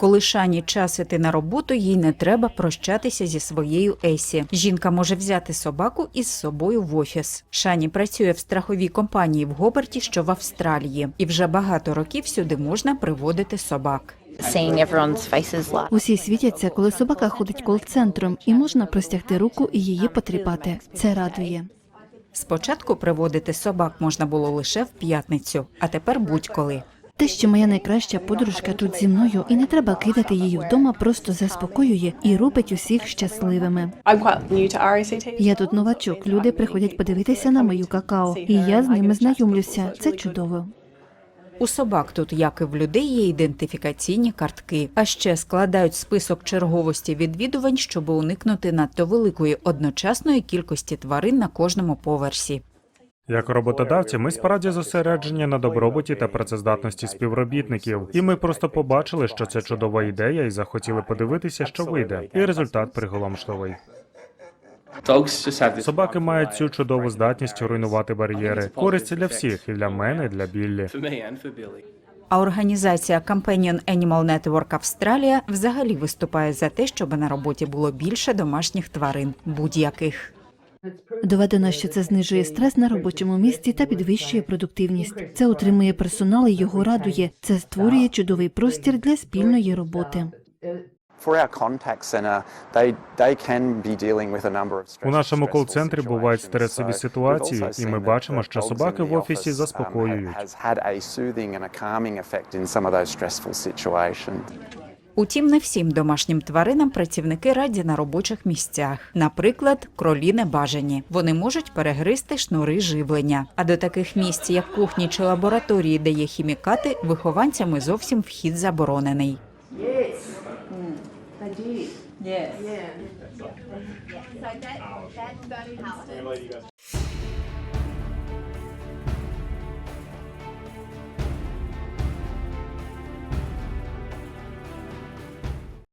Коли Шані час іти на роботу, їй не треба прощатися зі своєю Есі. Жінка може взяти собаку із собою в офіс. Шані працює в страховій компанії в Гоберті, що в Австралії, і вже багато років сюди можна приводити собак. Усі світяться, коли собака ходить кол-центром, і можна простягти руку і її потріпати. Це радує. Спочатку приводити собак можна було лише в п'ятницю, а тепер будь-коли. Те, що моя найкраща подружка тут зі мною, і не треба кидати її вдома, просто заспокоює і робить усіх щасливими. Я тут новачок. Люди приходять подивитися на мою какао, і я з ними знайомлюся. Це чудово. У собак тут, як і в людей, є ідентифікаційні картки, а ще складають список черговості відвідувань, щоб уникнути надто великої одночасної кількості тварин на кожному поверсі. Як роботодавці, ми справді зосереджені на добробуті та працездатності співробітників, і ми просто побачили, що це чудова ідея, і захотіли подивитися, що вийде. І результат приголомшливий. Собаки мають цю чудову здатність руйнувати бар'єри. Користь для всіх, і для мене, і для Біллі. А організація Companion Animal Network Австралія взагалі виступає за те, щоб на роботі було більше домашніх тварин, будь-яких. Доведено, що це знижує стрес на робочому місці та підвищує продуктивність. Це утримує персонал і його радує. Це створює чудовий простір для спільної роботи. У нашому кол-центрі бувають стресові ситуації, і ми бачимо, що собаки в офісі um, заспокоюють. Утім, не всім домашнім тваринам працівники раді на робочих місцях. Наприклад, кролі не бажані. Вони можуть перегризти шнури живлення. А до таких місць, як кухні чи лабораторії, де є хімікати, вихованцями зовсім вхід заборонений. Helped.